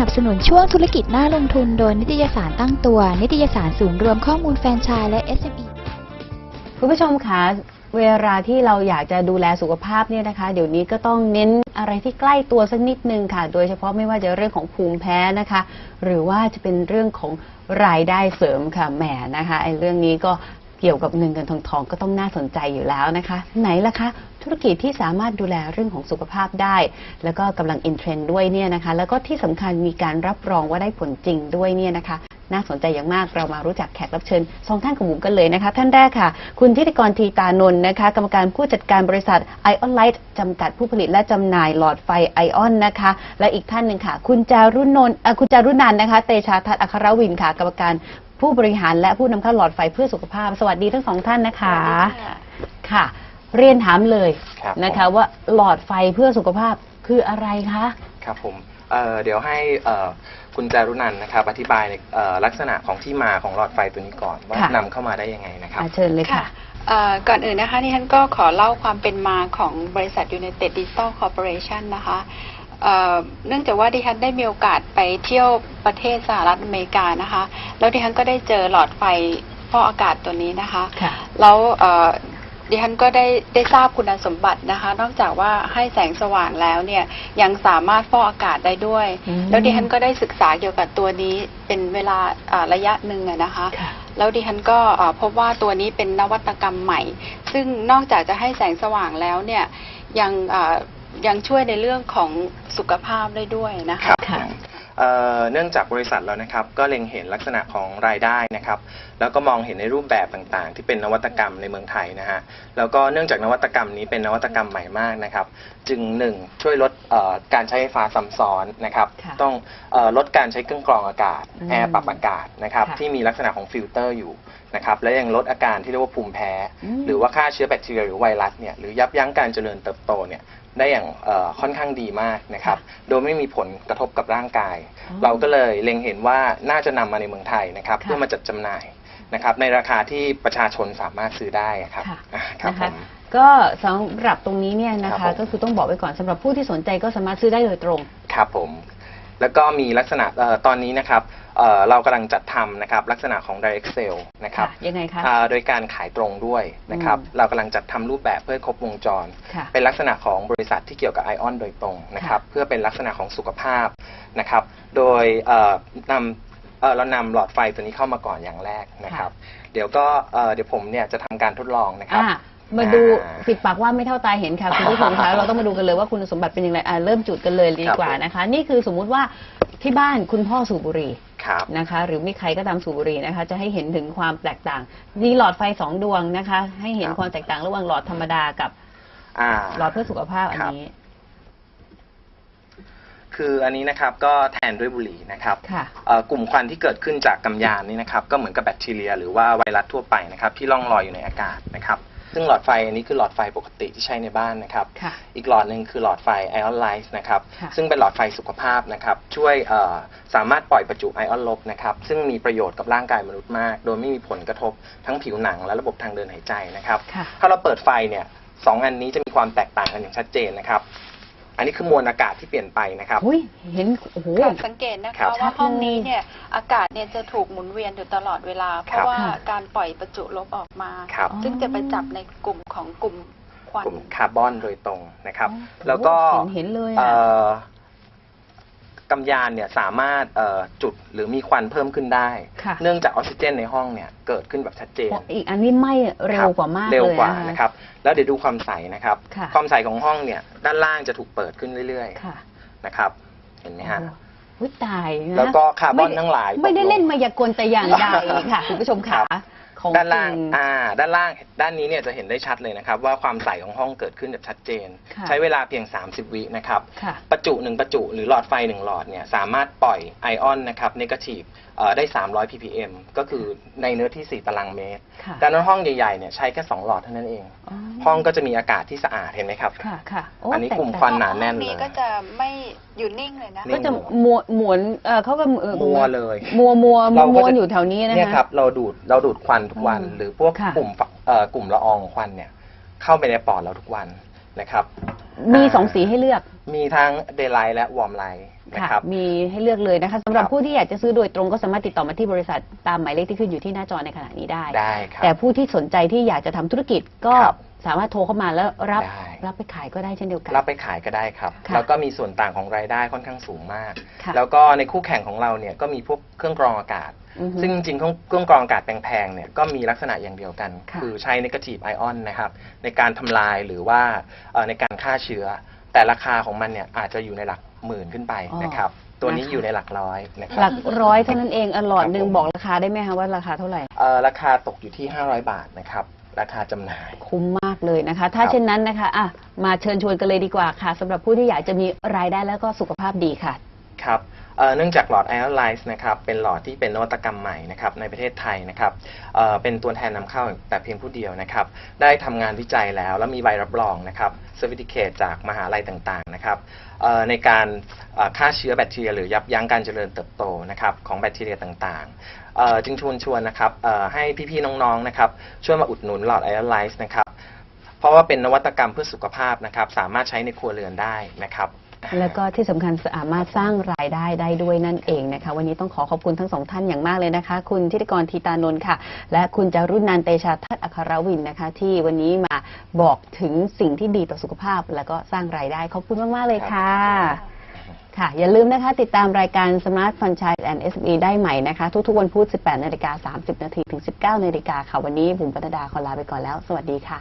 นับสนุนช่วงธุรกิจหน่าลงทุนโดยนิตยสารตั้งตัว นิตยสารศูนย์รวมข้อมูลแฟรนไชส์และ SME คุณผู้ชมคะเวลาที่เราอยากจะดูแลสุขภาพเนี่ยนะคะ เดี๋ยวนี้ก็ต้องเน้นอะไรที่ใกล้ตัวสักนิดนึงค่ะ โดยเฉพาะไม่ว่าจะเรื่องของภูมิแพ้นะคะ หรือว่าจะเป็นเรื่องของรายได้เสริมค่ะแหมนะคะไอ้เรื่องนี้ก็ เกี่ยวกับเงินเงินทองทองก็ต้องน่าสนใจอยู่แล้วนะคะ ไหนล่ะคะ ธุรกิจที่สามารถดูแลเรื่องของสุขภาพได้ แล้วก็กำลังอินเทรนด์ด้วยเนี่ยนะคะ แล้วก็ที่สำคัญมีการรับรองว่าได้ผลจริงด้วยเนี่ยนะคะ น่าสนใจอย่างมากเรามารู้จักแขกรับเชิญสองท่านของบุ๋มกันเลยนะคะ ท่านแรกค่ะ คุณทิติกรทีตานนท์นะคะ กรรมการผู้จัดการบริษัท Ion Light จำกัดผู้ผลิตและจำหน่ายหลอดไฟไอออนนะคะ และอีกท่านหนึ่งค่ะ คุณจารุนนท์คุณจารุนันนะคะ เตชาทัศน์อัครวินค่ะ กรรมการ ผู้บริหารและผู้นำเข้าหลอดไฟเพื่อสุขภาพ สวัสดีทั้งสองท่านนะคะค่ะ เรียนถามเลยครับนะคะว่าหลอดไฟเพื่อสุขภาพคืออะไรคะ ครับผมเอ่อเดี๋ยวให้เอ่อคุณจารุนันท์นะครับอธิบายในเอ่อลักษณะของที่มาของหลอดไฟตัวนี้ก่อนว่าค่ะ นำเข้ามาได้ยังไงนะครับอะเชิญเลยค่ะ เอ่อก่อนอื่นนะคะที่ฉันก็ขอเล่าความเป็นมาของบริษัท United Digital Corporation นะคะ เอ่อเนื่องจากว่าดิฉันได้มีโอกาสไปเที่ยวประเทศสหรัฐอเมริกานะคะ แล้วดิฉันก็ได้เจอหลอดไฟฟอกอากาศตัวนี้นะคะค่ะแล้วเอ่อดิฉันก็ได้ได้ทราบคุณสมบัตินะคะ นอกจากว่าให้แสงสว่างแล้วเนี่ยยังสามารถฟอกอากาศได้ด้วยอืมแล้วดิฉันก็ได้ศึกษาเกี่ยวกับตัวนี้เป็นเวลาอ่าระยะหนึ่งอะนะคะค่ะแล้วดิฉันก็เอ่อพบว่าตัวนี้เป็นนวัตกรรมใหม่ ซึ่งนอกจากจะให้แสงสว่างแล้วเนี่ยยังเอ่อ ยังช่วยในเรื่องของสุขภาพได้ด้วยนะครัคะบค่ะ เอ่อเนื่องจากบริษัทเรานะครับก็เล็งเห็นลักษณะของรายได้นะครับ แล้วก็มองเห็นในรูปแบบต่างๆ ที่เป็นนวัตกรรมในเมืองไทยนะฮะแล้วก็เนื่องจากนวัตกรรมนี้เป็นนวัตกรรมใหม่มากนะครับ จึงหนึ่งช่วยลดเอ่อการใช้ไฟฟ้าซ้ำซ้อนนะครับ ค่ะต้องเอ่อลดการใช้เครื่องกรองอากาศอืมแอร์ปรับอากาศนะครับค่ะที่มีลักษณะของฟิลเตอร์อยู่นะครับและยังลดอาการที่เรียกว่าภูมิแพ้ อืม หรือว่าฆ่าเชื้อแบคทีเรียหรือไวรัสเนี่ยหรือยับยั้งการเจริญเติบโตเนี่ย ได้อย่างเอ่อค่อนข้างดีมากนะครับ โดยไม่มีผลกระทบกับร่างกาย อ๋อ เราก็เลยเล็งเห็นว่าน่าจะนำมาในเมืองไทยนะครับ ค่ะ เพื่อมาจัดจำหน่ายนะครับในราคาที่ประชาชนสามารถซื้อได้ครับค่ะอ่าครับนะผคะ ม ก็สำหรับตรงนี้เนี่ยนะครัคะ บผม ก็คือต้องบอกไว้ก่อนสำหรับผู้ที่สนใจก็สามารถซื้อได้โดยตรง ครับผม แล้วก็มีลักษณะเอ่อตอนนี้นะครับเอ่อเรากำลังจัดทำนะครับลักษณะของ direct sale นะครับค่ะยังไงคะอ่าโดยการขายตรงด้วยนะครับอืมเรากำลังจัดทำรูปแบบเพื่อครบวงจรค่ะเป็นลักษณะของบริษัทที่เกี่ยวกับไอออนโดยตรงนะครับเพื่อเป็นลักษณะของสุขภาพนะครับโดยเอ่อนำเอ่อเรานำหลอดไฟตัวนี้เข้ามาก่อนอย่างแรกนะครับ เดี๋ยวก็เอ่อเดี๋ยวผมเนี่ยจะทำการทดลองนะครับอะ มาดูอ่าปิดปากว่าไม่เท่าตาเห็นค่ะคุณผู้ชมคะเราต้องมาดูกันเลยว่าคุณสมบัติเป็นอย่างไรอะเริ่มจุดกันเลยดีกว่าครับผมนะคะ นี่คือสมมุติว่าที่บ้านคุณพ่อสูบบุหรี่ครับนะคะ หรือมีใครก็ตามสูบบุหรี่นะคะ จะให้เห็นถึงความแตกต่างมีหลอดไฟสองดวงนะคะ ให้เห็นครับความแตกต่างระหว่างหลอดธรรมดากับอ่าหลอดเพื่อสุขภาพอันครับนี้ คืออันนี้นะครับก็แทนด้วยบุหรี่นะครับค่ะเอ่อกลุ่มควันที่เกิดขึ้นจากกำยานนี่นะครับ ก็เหมือนกับแบคทีเรีย หรือว่าไวรัสทั่วไปนะครับ ที่ล่องลอยอยู่ในอากาศนะครับ ซึ่งหลอดไฟอันนี้คือหลอดไฟปกติที่ใช้ในบ้านนะครับค่ะ อีกหลอดหนึ่งคือหลอดไฟไอออนไลท์นะครับค่ะซึ่งเป็นหลอดไฟสุขภาพนะครับช่วยเอ่อสามารถปล่อยประจุไอออนลบนะครับซึ่งมีประโยชน์กับร่างกายมนุษย์มาก โดยไม่มีผลกระทบทั้งผิวหนังและระบบทางเดินหายใจนะครับ ค่ะ ถ้าเราเปิดไฟเนี่ยสองอันนี้จะมีความแตกต่างกันอย่างชัดเจนนะครับ อันนี้คือมวลอากาศที่เปลี่ยนไปนะครับ อุ้ยเห็นโอ้โห ค่ะสังเกตนะครัคะบว่าห้องนี้เนี่ยอากาศเนี่ยจะถูกหมุนเวียนอยู่ตลอดเวลา เพครัราะบว่าค่ะการปล่อยประจุลบออกมา ครับอ๋อซึ่งจะไปจับในกลุ่มของกลุ่มควัน กลุ่มคาร์บอนโดยตรงนะครับ อ๋อแล้วก็เห็นเห็นเลยเอ่อะอ กำยานเนี่ยสามารถเอ่อจุดหรือมีควันเพิ่มขึ้นได้ค่ะเนื่องจากออกซิเจนในห้องเนี่ยเกิดขึ้นแบบชัดเจน อีกอันนี้ไหม่เร็วกว่ามากเร็วเลยกว่านะคะนะครับ แล้วเดี๋ยวดูความใสนะครับค่ะความใสของห้องเนี่ยด้านล่างจะถูกเปิดขึ้นเรื่อยค่ะๆนะครับ เห็นไหมฮะโอ้โหตายนะแล้วก็คาร์บอนไม่ทั้งหลาย ไม่ได้ตกงเล่นมายากลแต่อย่างใดค่ะคุณผู้ชมครั ขาบของด้านล่างจริอ่าด้านล่างด้านนี้เนี่ยจะเห็นได้ชัดเลยนะครับ ว่าความใสของห้องเกิดขึ้นแบบชัดเจน ค่ะ ใช้เวลาเพียง 30 วินะครับ ค่ะ ประจุหนึ่งประจุหรือหลอดไฟหนึ่งหลอดเนี่ยสามารถปล่อยไอออนนะครับเนกาทีฟได้ 300 ppm ก็คือในเนื้อที่ 4 ตารางเมตร ค่ะดังนั้นห้องใหญ่ๆเนี่ยใช้แค่ 2 หลอดเท่านั้นเองห้องก็จะมีอากาศที่สะอาดเห็นไหมครับ ค่ะค่ะโอันนี้แตกลุ่มควันหนาแน่นห้องเลนี้ย ก็จะไม่อยู่นิ่งเลยนะนิ่ก็ง จะมัวหมวนเอ่อเขาก็เอ่อมัวเลย มัวมัวเราก็มัวจะอยู่แถวนี้นะเนี่ยคะครับเราดูดเราดูดควันทุกวัน อืมหรือพวกค่ะ กลุ่มฝเอ่อกลุ่มละอองควันเนี่ยเข้าไปในปอดเราทุกวันนะครับ มีอ่าสองสีให้เลือก มีทั้งเดย์ไลท์และวอร์มไลท์นะค่ะครับ มีให้เลือกเลยนะคะสำหรับครับผู้ที่อยากจะซื้อโดยตรงก็สามารถติดต่อมาที่บริษัทตามหมายเลขที่ขึ้นอยู่ที่หน้าจอในขณะนี้ได้ ได้ครับ แต่ผู้ที่สนใจที่อยากจะทำธุรกิจก็ครับ สามารถโทรเข้ามาแล้วรับได้ รับไปขายก็ได้เช่นเดียวกัน รับไปขายก็ได้ครับ ค่ะแล้วก็มีส่วนต่างของรายได้ค่อนข้างสูงมาก ค่ะแล้วก็ในคู่แข่งของเราเนี่ยก็มีพวกเครื่องกรองอากาศ อือฮึซึ่งจริงๆเครื่องเครื่องกรองอากาศแพงๆเนี่ยก็มีลักษณะอย่างเดียวกันค่ะอใช้นกาทีฟไอออนนะครับในการทำลายหรือว่าเอ่อในการฆ่าเชื้อ แต่ราคาของมันเนี่ยอาจจะอยู่ในหลักหมื่นขึ้นไปนะครับตัวนี้นะคะ อยู่ในหลักร้อยนะคหรัลับ กร้อยเท่านั้นเองอะหลอดหนึ่งครับผม บอกราคาได้ไหมคะว่าราคาเท่าไหร่ เอ่อราคาตกอยู่ที่ 500 บาทนะครับ ราคาจำหน่าย คุ้มมากเลยนะคะ ถ้าครับ เช่นนั้นนะคะอะมาเชิญชวนกันเลยดีกว่าค่ะสำหรับผู้ที่อยากจะมีรายได้แล้วก็สุขภาพดีค่ะ ครับ เนื่องจากหลอด Ion Light นะครับเป็นหลอดที่เป็นนวัตกรรมใหม่นะครับในประเทศไทยนะครับเเป็นตัวแทนนำเข้าแต่เพียงผู้เดียวนะครับได้ทำงานวิจัยแล้วแล้วมีใบรับรองนะครับ Certificate จากมหาลัยต่างๆนะครับในการฆ่าเชื้อแบคทีเรียหรือยับยั้งการเจริญเติบโตนะครับของแบคทีเรียต่างๆ จึงชวนชวนนะครับให้พี่ๆน้องๆนะครับช่วยมาอุดหนุนหลอด Ion Light นะครับเพราะว่าเป็นนวัตกรรมเพื่อสุขภาพนะครับสามารถใช้ในครัวเรือนได้นะครับ แล้วก็ที่สำคัญสามารถสร้างรายได้ได้ด้วยนั่นเองนะคะ วันนี้ต้องขอขอบคุณทั้งสองท่านอย่างมากเลยนะคะ คุณธิติกรทีตานนท์ค่ะ และคุณจารุนันท์เตชาทัตอัครวินนะคะ ที่วันนี้มาบอกถึงสิ่งที่ดีต่อสุขภาพ แล้วก็สร้างรายได้ขอบคุณมาก ๆ เลยค่ะค่ะ อย่าลืมนะคะ ติดตามรายการ Smart Franchise and SME ได้ใหม่นะคะ ทุก ๆ วันพุธ 18 นาฬิกา 30 นาทีถึง 19 นาฬิกาค่ะ วันนี้บุ๋มปนัดดาขอลาไปก่อนแล้ว สวัสดีค่ะ